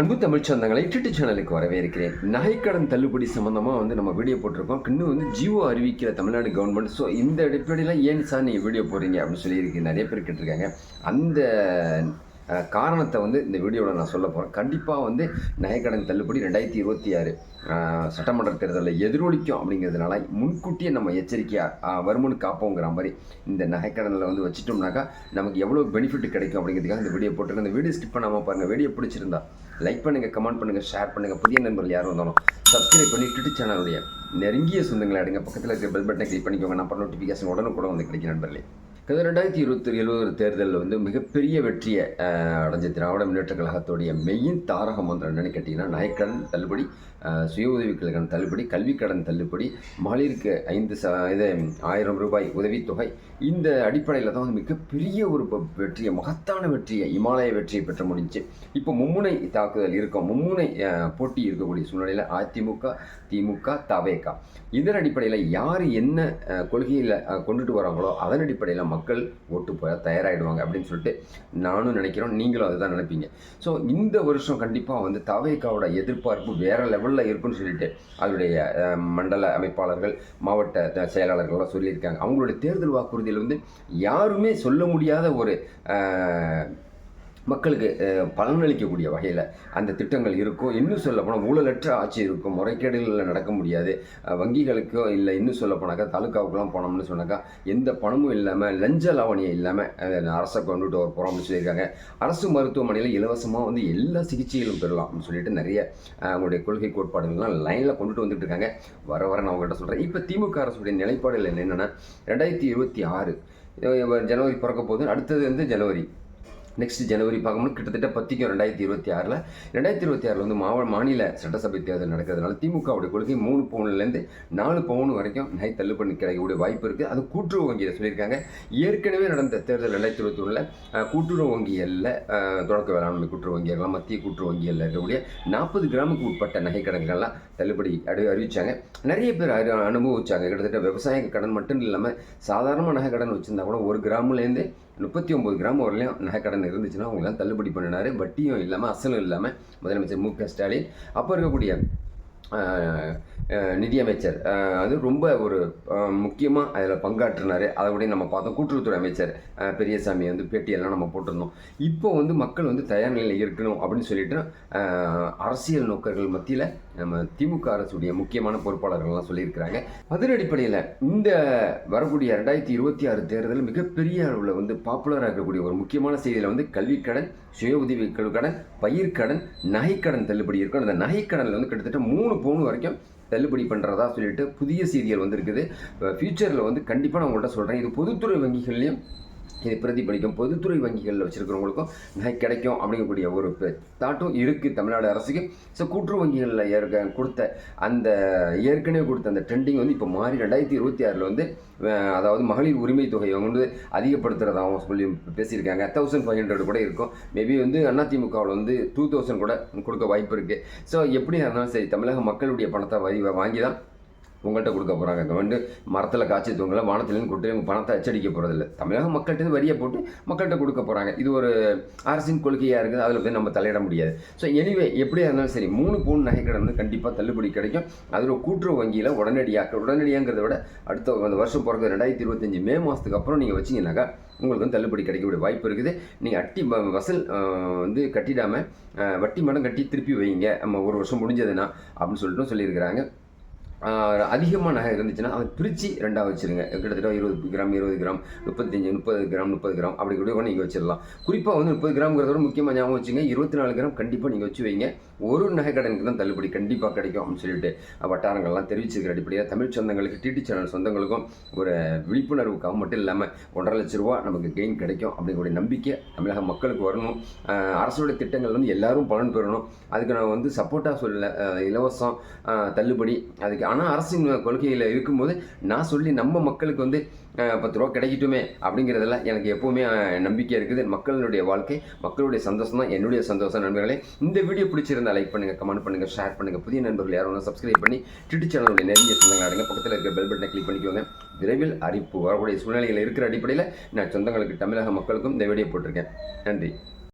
அன்பு தமிழ் சொந்தங்களை டிட்டு சேனலுக்கு வரவேற்கிறேன். நகைக்கடன் தள்ளுபடி சம்மந்தமாக வந்து நம்ம வீடியோ போட்டிருக்கோம். இன்னும் வந்து ஜியோ அறிவிக்கிற தமிழ்நாடு கவர்மெண்ட் ஸோ இந்த அடிப்படையில் ஏன் சார் நீங்கள் வீடியோ போடுறீங்க அப்படின்னு சொல்லியிருக்கு. நிறைய பேர் கேட்டிருக்காங்க. அந்த காரணத்தை வந்து இந்த வீடியோவில் நான் சொல்ல போகிறேன் கண்டிப்பாக வந்து நகைக்கடன் தள்ளுபடி ரெண்டாயிரத்தி இருபத்தி ஆறு சட்டமன்ற தேர்தலில் எதிரொலிக்கும் அப்படிங்கிறதுனால முன்கூட்டியே நம்ம எச்சரிக்கையாக வருமுன் காப்போங்கிற மாதிரி இந்த நகைக்கடனில் வந்து வச்சுட்டோம்னாக்கா நமக்கு எவ்வளோ பெனிஃபிட் கிடைக்கும் அப்படிங்கிறதுக்காக இந்த வீடியோ போட்டிருக்கேன் இந்த வீடியோ ஸ்கிப் பண்ணாமல் பாருங்கள் வீடியோ பிடிச்சிருந்தா லைக் பண்ணுங்கள் கமெண்ட் பண்ணுங்கள் ஷேர் பண்ணுங்கள் புதிய நண்பர்கள் யாரும் வந்தாலும் சப்ஸ்கிரைப் பண்ணி ட்விட்டர் சேனலுடைய நெருங்கிய சொந்தங்களை அடுங்க. பக்கத்தில் இருக்கிற பெல் பட்டனை கிளிக் பண்ணிக்கோங்க. நான் பண்ண நோட்டிஃபிகேஷன் உடனுக்குடன் வந்து கிடைக்கும் நண்பர்களே. கடந்த ரெண்டாயிரத்தி இருபத்தி எழுபது தேர்தலில் வந்து மிகப்பெரிய வெற்றியை அடைஞ்ச திராவிட முன்னேற்ற கழகத்துடைய மெயின் தாரகம் வந்து என்னன்னு கேட்டிங்கன்னா நகைக்கடன் தள்ளுபடி சுய உதவிக்கடன் தள்ளுபடி கல்விக்கடன் தள்ளுபடி மகளிருக்கு ஐந்து ச இது ஆயிரம் ரூபாய் உதவித்தொகை இந்த அடிப்படையில் தான் வந்து மிகப்பெரிய ஒரு வெற்றியை மகத்தான வெற்றியை இமாலய வெற்றியை பெற்ற முடிஞ்சு இப்போ மும்முனை தாக்குதல் இருக்கும். மும்முனை போட்டி இருக்கக்கூடிய சூழ்நிலையில் அதிமுக திமுக தவேகா இதன் அடிப்படையில் யார் என்ன கொள்கையில் கொண்டுட்டு வராங்களோ அதன் அடிப்படையில் மக்கள் ஓட்டு போட தயாராகிடுவாங்க அப்படின்னு சொல்லிட்டு நானும் நினைக்கிறோம். நீங்களும் அதுதான் நினைப்பீங்க. ஸோ இந்த வருஷம் கண்டிப்பாக வந்து தவேகாவோட எதிர்பார்ப்பு வேறு லெவலில் இருக்குன்னு சொல்லிட்டு அதனுடைய மண்டல அமைப்பாளர்கள் மாவட்ட செயலாளர்கள்லாம் சொல்லியிருக்காங்க. அவங்களுடைய தேர்தல் வாக்குறுதியில் வந்து யாருமே சொல்ல முடியாத ஒரு மக்களுக்கு பலனளிக்கக்கூடிய வகையில் அந்த திட்டங்கள் இருக்கும். இன்னும் சொல்லப்போனால் ஊழலற்ற ஆட்சி இருக்கும். முறைகேடுகளில் நடக்க முடியாது. வங்கிகளுக்கோ இல்லை இன்னும் சொல்ல போனாக்கா தாலுக்காவுக்குலாம் போனோம்னு சொன்னாக்கா எந்த பணமும் இல்லாமல் லஞ்ச லாவணியம் இல்லாமல் அரசை கொண்டுட்டு வர சொல்லியிருக்காங்க. அரசு மருத்துவமனையில் இலவசமாக வந்து எல்லா சிகிச்சைகளும் பெறலாம் அப்படின்னு சொல்லிட்டு நிறைய அவங்களுடைய கொள்கை கோட்பாடுகள்லாம் லைனில் கொண்டுட்டு வந்துட்டு இருக்காங்க. வர வர நான் உங்கள்கிட்ட சொல்கிறேன் இப்போ திமுக அரசுடைய நிலைப்பாடுகள் என்னென்னா ரெண்டாயிரத்தி இருபத்தி ஆறு ஜனவரி பிறக்க போகுது அடுத்தது வந்து ஜனவரி. நெக்ஸ்ட் ஜனவரி பார்க்கும்போது கிட்டத்தட்ட பத்திக்கும் ரெண்டாயிரத்தி இருபத்தி ஆறில். ரெண்டாயிரத்தி இருபத்தி ஆறில் வந்து மாவட்ட மாநில சட்டசபை தேர்தல் நடக்கிறதுனால திமுகவுடைய கொள்கை மூணு பவுன்லேருந்து நாலு பவுன் வரைக்கும் நகை தள்ளுபடி கிடைக்கக்கூடிய வாய்ப்பு இருக்குது அது கூட்டுறவு வங்கியில் சொல்லியிருக்காங்க. ஏற்கனவே நடந்த தேர்தல் ரெண்டாயிரத்தி இருபத்தி ஒன்றில் கூட்டுறவு வங்கிகளில் தொடக்க வேளாண்மை கூட்டுறவு வங்கியெல்லாம் மத்திய கூட்டுறவு வங்கிகளில் இருக்கக்கூடிய நாற்பது கிராமுக்கு உட்பட்ட நகை கடன்கள்லாம் தள்ளுபடி அடி அறிவிச்சாங்க. நிறைய பேர் அரு அனுபவிச்சாங்க. கிட்டத்தட்ட விவசாய கடன் மட்டும் இல்லாமல் சாதாரண நகை கடன் வச்சுருந்தா கூட ஒரு கிராமுலேருந்து முப்பத்தி ஒம்பது கிராம் வரலையும் நகைக்கடன் இருந்துச்சுன்னா அவங்களாம் தள்ளுபடி பண்ணினாரு. வட்டியும் இல்லாமல் அசலும் இல்லாமல் முதலமைச்சர் மு க ஸ்டாலின். அப்போ இருக்கக்கூடிய நிதியமைச்சர் அது ரொம்ப ஒரு முக்கியமாக அதில் பங்காற்றினார். அதை கூட நம்ம பார்த்தோம் கூட்டுறவுத்துறை அமைச்சர் பெரியசாமி வந்து பேட்டியெல்லாம் நம்ம போட்டிருந்தோம். இப்போ வந்து மக்கள் வந்து தயார் நிலையில் இருக்கணும் அப்படின்னு சொல்லிட்டு அரசியல் நோக்கர்கள் மத்தியில் நம்ம திமுக அரசுடைய முக்கியமான பொறுப்பாளர்கள்லாம் சொல்லியிருக்கிறாங்க. அதன் அடிப்படையில் இந்த வரக்கூடிய ரெண்டாயிரத்தி இருபத்தி ஆறு தேர்தலில் மிகப்பெரிய அளவில் வந்து பாப்புலராக இருக்கக்கூடிய ஒரு முக்கியமான செய்தியில் வந்து கல்விக்கடன் சுய உதவி கடன் பயிர்க்கடன் நகைக்கடன் தள்ளுபடி இருக்கும். அந்த நகைக்கடனில் வந்து கிட்டத்தட்ட மூணு பவுன் வரைக்கும் தள்ளுபடி பண்ணுறதா சொல்லிட்டு புதிய செய்திகள் வந்திருக்குது. ஃப்யூச்சரில் வந்து கண்டிப்பாக நான் உங்கள்கிட்ட சொல்கிறேன் இது பொதுத்துறை வங்கிகள்லையும் இது பிரதிபலிக்கும் பொதுத்துறை வங்கிகளில் வச்சுருக்கிறவங்களுக்கும் நகை கிடைக்கும் அப்படிங்கக்கூடிய ஒரு தாட்டும் இருக்குது தமிழ்நாடு அரசுக்கு. ஸோ கூட்டுறவு வங்கிகளில் ஏற்க கொடுத்த அந்த ஏற்கனவே கொடுத்த அந்த ட்ரெண்டிங் வந்து இப்போ மாறி ரெண்டாயிரத்தி இருபத்தி ஆறில் வந்து அதாவது மகளிர் உரிமை தொகையை வந்து அதிகப்படுத்துகிறதாகவும் சொல்லி பேசியிருக்காங்க. தௌசண்ட் ஃபைவ் ஹண்ட்ரட் கூட இருக்கும். மேபி வந்து அதிமுகவில் வந்து டூ தௌசண்ட் கூட கொடுக்க வாய்ப்பு இருக்குது ஸோ எப்படியா இருந்தாலும் சரி தமிழக மக்களுடைய பணத்தை வரி வாங்கி தான் உங்கள்கிட்ட கொடுக்க போகிறாங்க கவர்மெண்ட் மரத்தில் காய்ச்சி தூங்கலாம் வானத்துலேருந்து கொடுத்து இவங்க பணத்தை அச்சடிக்க போகிறதில்ல தமிழக மக்கள்கிட்ட வரியை போட்டு மக்கள்கிட்ட கொடுக்க போகிறாங்க இது ஒரு அரசின் கொள்கையாக இருக்குது அதில் வந்து நம்ம தலையிட முடியாது. ஸோ எனிவே எப்படியா இருந்தாலும் சரி மூணு பவுன் நகைக்கடன் வந்து கண்டிப்பாக தள்ளுபடி கிடைக்கும். அதில் கூட்டுறவு வங்கியில் உடனடியாக உடனடியாங்கிறத விட அடுத்த அந்த வருஷம் பிறகு ரெண்டாயிரத்தி இருபத்தஞ்சி மே மாதத்துக்கு அப்புறம் நீங்கள் வச்சிங்கனாக்கா உங்களுக்கு வந்து தள்ளுபடி கிடைக்கக்கூடிய வாய்ப்பு இருக்குது. நீங்கள் அட்டி வசல் வந்து கட்டிடாமல் வட்டி மடம் கட்டி திருப்பி வைங்க. நம்ம ஒரு வருஷம் முடிஞ்சதுன்னா அப்படின்னு சொல்லிட்டு சொல்லியிருக்கிறாங்க. அதிகமாக நகை இருந்துச்சுன்னா அதை பிரித்து ரெண்டாக வச்சுருங்க. கிட்டத்தட்ட இருபது கிராம் இருபது கிராம் முப்பத்தஞ்சு முப்பது கிராம் முப்பது கிராம் அப்படி கூட கூட நீங்கள் வச்சிடலாம். குறிப்பாக வந்து முப்பது கிராம்ங்கிறத விட முக்கியமாக ஞாபகம் வச்சுங்க இருபத்தி நாலு கிராம் கண்டிப்பாக நீங்கள் வச்சு வைங்க. ஒரு நகை கடனுக்கு தான் தள்ளுபடி கண்டிப்பாக கிடைக்கும் அப்படின்னு சொல்லிட்டு வட்டாரங்கள்லாம் தெரிவிச்சிருக்கிற அடிப்படையாக தமிழ் சொந்தங்களுக்கு டிடி சேனல் சொந்தங்களுக்கும் ஒரு விழிப்புணர்வுக்காக மட்டும் இல்லாமல் ஒன்றரை லட்ச ரூபா நமக்கு கெயின் கிடைக்கும் அப்படிங்கக்கூடிய நம்பிக்கை தமிழக மக்களுக்கு வரணும். அரசோட திட்டங்கள் வந்து எல்லாரும் பலன் பெறணும். அதுக்கு நான் வந்து சப்போர்ட்டாக சொல்லலை. இலவசம் தள்ளுபடி அதுக்கு ஆனால் அரசின் கொள்கையில் இருக்கும்போது நான் சொல்லி நம்ம மக்களுக்கு வந்து பத்து ரூபா கிடைக்கட்டுமே அப்படிங்கிறதுல எனக்கு எப்போவுமே நம்பிக்கை இருக்குது. மக்களுடைய வாழ்க்கை மக்களுடைய சந்தோஷம் தான் என்னுடைய சந்தோஷம் நண்பர்களே. இந்த வீடியோ பிடிச்சிருந்தால் லைக் பண்ணுங்கள் கமெண்ட் பண்ணுங்கள் ஷேர் பண்ணுங்கள் புதிய நண்பர்கள் யாரும் ஒன்று சப்ஸ்கிரைப் பண்ணி ட்விட்டர் சேனலுடைய நெருங்கிய சொந்தங்கள் அடங்க. பக்கத்தில் இருக்க பெல் பட்டனை கிளிக் பண்ணிக்கோங்க. விரைவில் அறிவிப்பு வரக்கூடிய சூழ்நிலையில் இருக்கிற அடிப்படையில் நான் சொந்தங்களுக்கு தமிழக மக்களுக்கும் இந்த வீடியோ போட்டிருக்கேன். நன்றி.